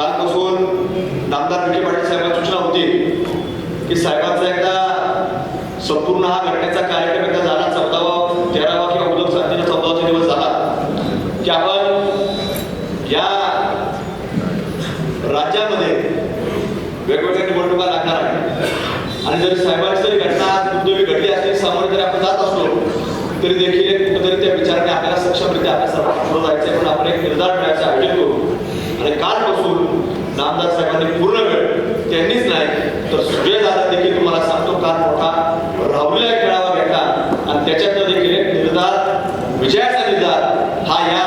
कालपासून नामदार विखे पाटील साहेबांना सूचना होती की साहेबांचा एकदा संपूर्ण हा घटनेचा कार्यक्रम एकदा झाला चौदावा तेरावा किंवा उद्योग क्रांतीचा चौदावाचा दिवस झाला की आपण या राज्यामध्ये वेगवेगळ्या निवडणुका लागणार आहेत. आणि जरी साहेबांची जरी घटना दुर्दैवी घडली असली सामोरे जरी आपण जात असलो तरी देखील कुठेतरी त्या विचाराने आपल्याला सक्षमरित्या आपल्या सर्वांना पुढे जायचं आहे पण आपण एक निर्धार मिळायचा आयोजन करू. आणि कालपासून नामदार साहेबांनी पूर्ण वेळ त्यांनीच नाही तर सुजय दादा देखील तुम्हाला सांगतो काल मोठा राहुल्या खेळावा घेतला. आणि त्याच्यातनं देखील निर्धार विजयाचा निर्धार हा या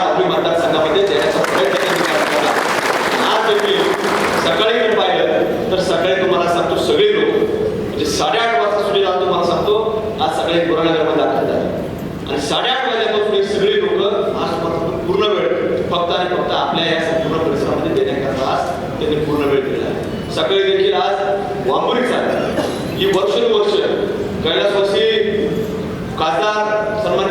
गेल्याच वर्षी खासदार सन्मान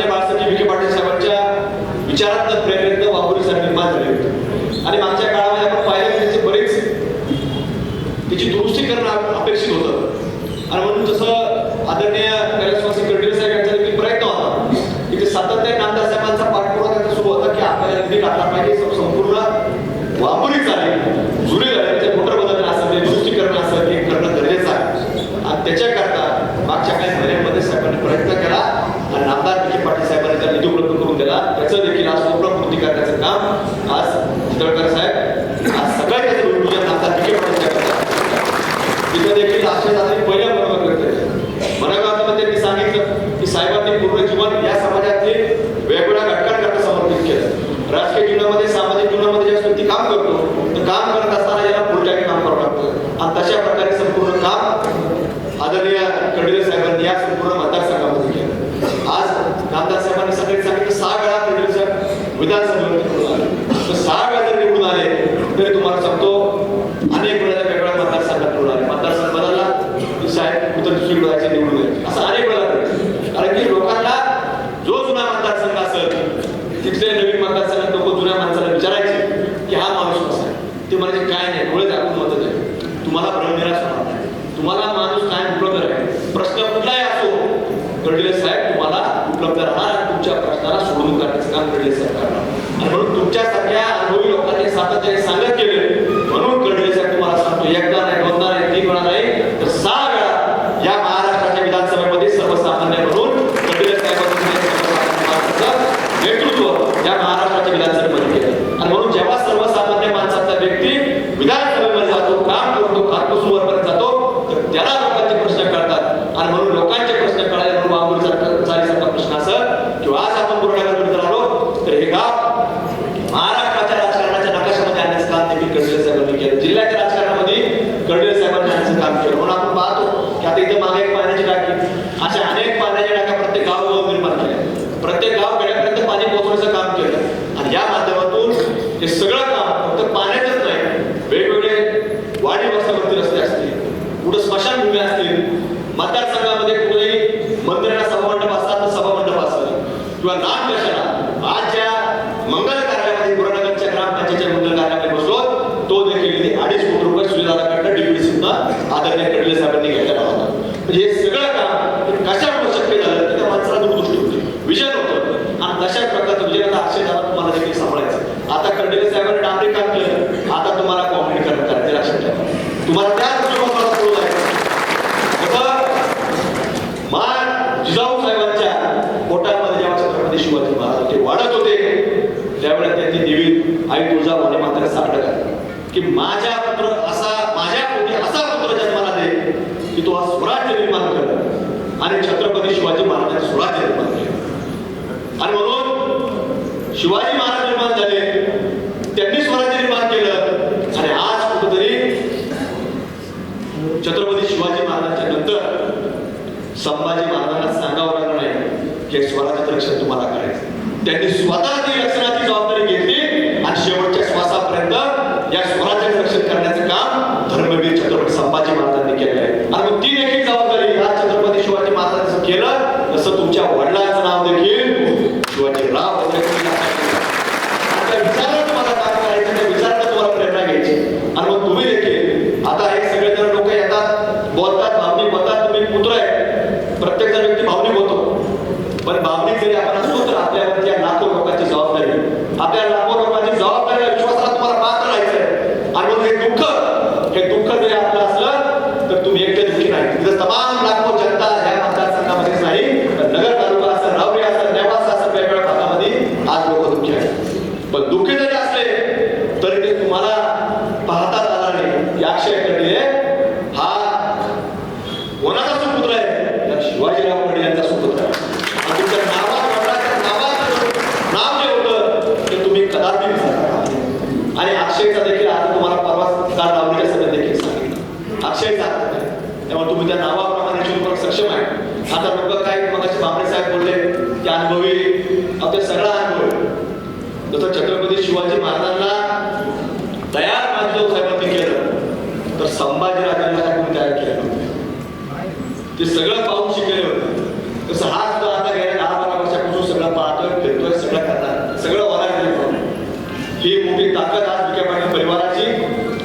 निवडून असतील मतदारसंघामध्ये कोणीही मंदिराला सभामंडप असतात तर सभामंडप असतात किंवा नाम कशाला आज ज्या मंगल कार्यालयामध्ये बुरानगरच्या ग्रामपंचायतच्या मंगल कार्यालयामध्ये बसलो तो देखील अडीच कोटी रुपये सुविधाकडनं डिप्युटी सुद्धा आदरणीय कडले साहेबांनी घेतलेला होता. म्हणजे हे सगळं काम कशामुळे शक्य झालं? तर त्या माणसाला दूरदृष्टी होती विजन होतं आणि तशा प्रकारचं विजय आता अक्षय तुम्हाला देखील सांभाळायचं आता कडले साहेबांनी डांबरी काम केलं. आई तुझा मला मात्र साकडं की माझ्या पुत्र असा माझ्या पोटी असा पुत्र जन्माला दे की तो हा स्वराज्य निर्माण कर आणि छत्रपती शिवाजी महाराजांनी स्वराज्य निर्माण संभाजीराजांना आपण तयार केलं? ते सगळं पाहून शिकले होते. तसं हा सुद्धा आता गेल्या दहा बारा वर्षापासून सगळं पाहतोय फिरतोय सगळं करणार. सगळं वरायला ही मोठी ताकद आज विखे पाटील परिवाराची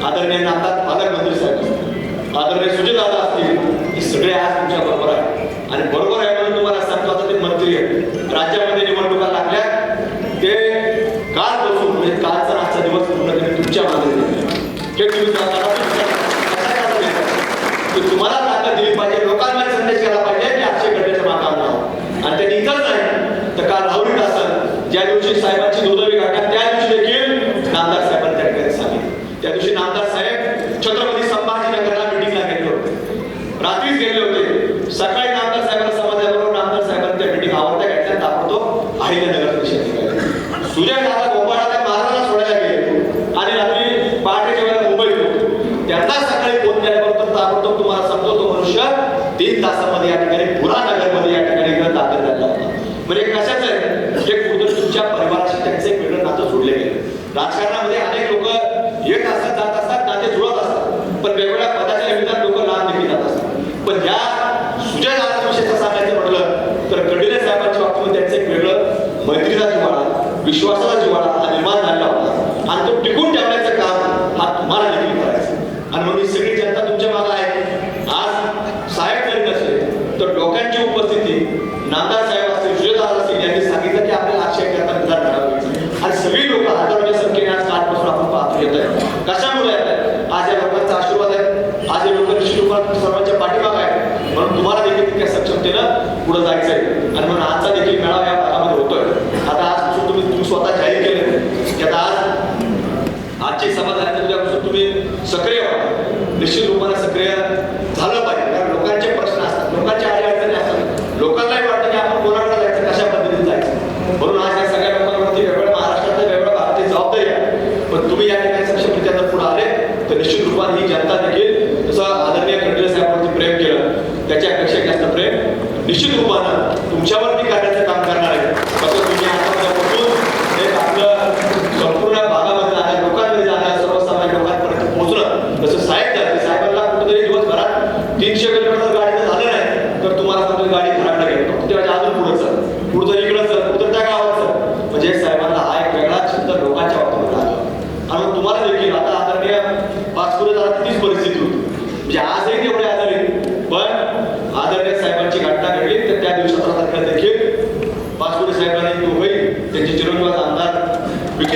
आदरणीय नाता पालकमंत्री साहेब आदरणीय सुजयदादा असतील हे सगळे आज तुमच्या बरोबर आहे आणि बरोबर आहे म्हणून तुम्हाला सांगतो आता ते मंत्री आहेत. राज्यामध्ये निवडणुका लागल्या. ते काल बसून म्हणजे कालचा आजचा दिवस पूर्ण तुमच्या मागे हे तुम्ही की तुम्हाला ताकद दिली पाहिजे लोकांना संदेश केला पाहिजे की अक्षय घटनेच्या माता आणि त्यांनी इतर नाही तर काल राहुरी असेल ज्या दिवशी साहेब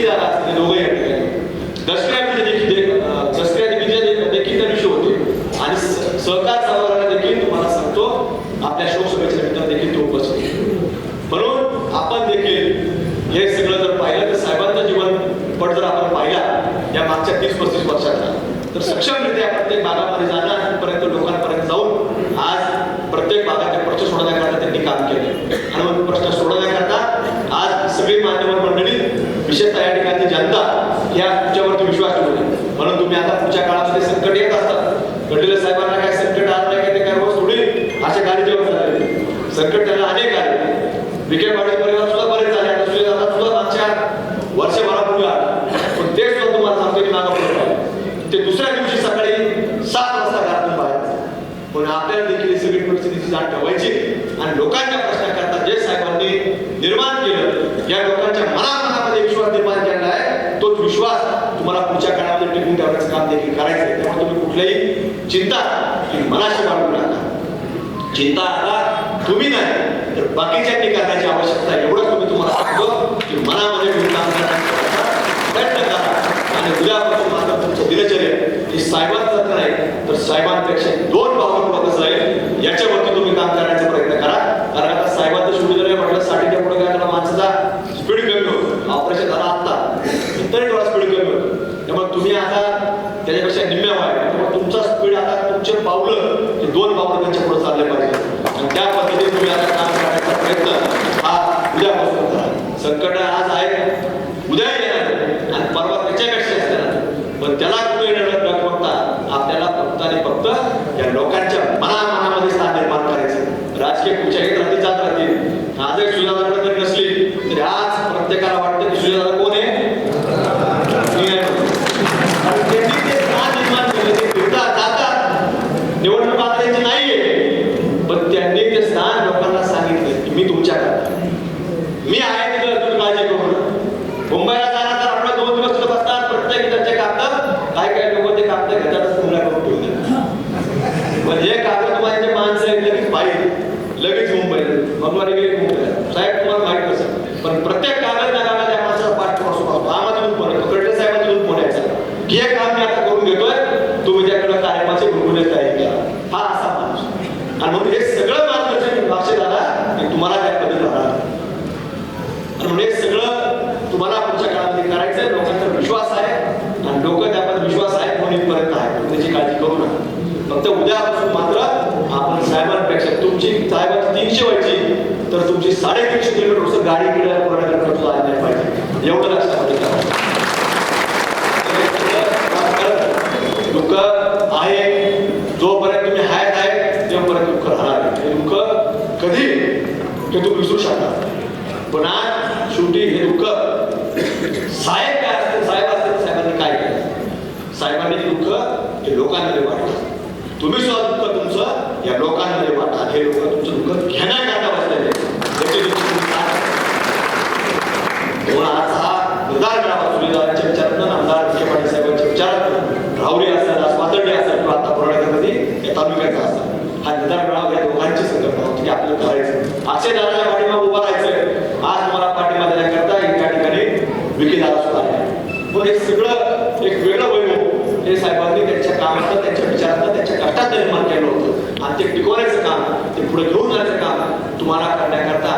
去了 कोणी मागं पडत ते दुसऱ्या दिवशी सकाळी सात वाजता घातून बाहेर पण आपल्याला देखील सगळी परिस्थितीची जाण ठेवायची आणि लोकांच्या प्रश्नाकरता जे साहेबांनी निर्माण केलं या लोकांच्या मनामध्ये विश्वास निर्माण केला आहे. तोच विश्वास तुम्हाला पुढच्या काळामध्ये टिकून ठेवण्याचं काम देखील करायचं आहे. त्यामुळे तुम्ही कुठल्याही चिंता मनाशी बाळगू नका. चिंता आता तुम्ही नाही तर बाकीच्या ठिकाणाची आवश्यकता साहेबांपेक्षा दोन पावलं पुढं कसं आहे याच्यावरती तुम्ही काम करण्याचा प्रयत्न करा. कारण आता साहेबांचं शेवटी जर म्हटलं साठीच्या पुढे काय करा माणसाचा स्पीड कमी होतो ऑपरेशन झाला आत्ता. तरी थोडा स्पीड कमी होतो त्यामुळे तुम्ही आता त्याच्यापेक्षा निम्म्या व्हाय त्यामुळे तुमचा स्पीड आता तुमचे पावलं हे दोन पावलं त्यांच्या पुढे चालले पाहिजे आणि त्या पद्धतीने तुम्ही आता काम करण्याचा प्रयत्न हा उद्यापासून करा संकट आज आहे उद्या येणार आणि परवा त्याच्यापेक्षा असणार पण त्याला कुठे येणार न बघता आपल्याला फक्त आणि फक्त या लोकांच्या मना मनामध्ये स्थान निर्माण करायचं राजकीय खुर्च्या घेत राहतील जात राहतील आज एक सुजाताकडे जरी नसली तरी आज प्रत्येकाला वाटतं की सुजाता कोण आहे मी नाही म्हणत. कारण त्यांनी ते स्थान निर्माण केलं ते फिरतात जातात निवडणूक आता त्यांची नाहीये पण त्यांनी ते स्थान लोकांना सांगितलं की मी तुमच्याकडे मी आहे तिथं तुम्ही काळजी करू नका मुंबईला जाणार तर आपण दोन दिवस तिथं बसतात प्रत्येक त्यांचे कागद काय काय लोक ते कागद घेतात पूर्ण करून ठेवून देतात. पण हे कागद तुम्हाला जे माणसं आहेत लगेच पाहिजे लगेच मुंबईला मंगळवारी गेले मुंबईला साहेब तुम्हाला माहीत नसेल पण प्रत्येक कागद ना कागद या माणसाचा पाठपुरावा सुरू असतो आम्हाला फोन येतो कडले साहेबांचा फोन यायचा की हे काम मी आता करून घेतोय तुम्ही त्याकडे कार्यक्रमाचे गुरुकुले तयारी करा हा असा माणूस आणि म्हणून हे सगळं मार्गदर्शन लक्षात आला की तुम्हाला त्या पद्धती राहणार आणि म्हणून हे सगळं तुम्हाला पुढच्या काळामध्ये करायचं आहे लोकांचा विश्वास आहे आणि लोक त्यामध्ये विश्वास आहे म्हणून इथपर्यंत आहे तुम्ही त्याची काळजी करू नका फक्त उद्यापासून मात्र आपण साहेबांपेक्षा तुमची साहेबांची तीनशे व्हायची तर तुमची साडेतीनशे किलोमीटर असं गाडी किडा पूर्ण सुद्धा नाही पाहिजे. एवढं लक्षामध्ये ठेवा. हे सगळं दुःख आहे. जोपर्यंत तुम्ही आहेत आहे तेव्हापर्यंत दुःख राहणार आहे. हे दुःख कधी ते तुम्ही विसरू शकता पण आज शेवटी हे दुःख साहेब काय असते साहेब असते तर साहेबांनी काय केलं? साहेबांनी हे दुःख हे लोकांना वाटलं तुम्ही सुद्धा दुःख तुमचं या लोकांमध्ये वाटा हे लोक तुमचं दुःख घेण्याकरता बसलेले याची तुम्ही आज हा निर्धार करावा सुविधांच्या विचारातून आमदार विखे पाटील साहेबांच्या विचारातून राहुरी असेल किंवा आता पुरवण्यामध्ये या तालुक्याचा असतात हा निर्धार मिळावा या दोघांची संकल्पना होती की आपलं करायचं असे दादाच्या पाठीमागे उभा राहायचं आज तुम्हाला पाठिंबा देण्याकरता एका ठिकाणी विखे दादा सुद्धा आहे पण हे सगळं एक वेगळं वैभव हे साहेबांनी त्यांच्या कामातलं त्यांच्या विचारातलं त्यांच्या निर्माण केलं होतं आणि ते टिकवायचं काम ते पुढे घेऊन जायचं काम तुम्हाला करण्याकरता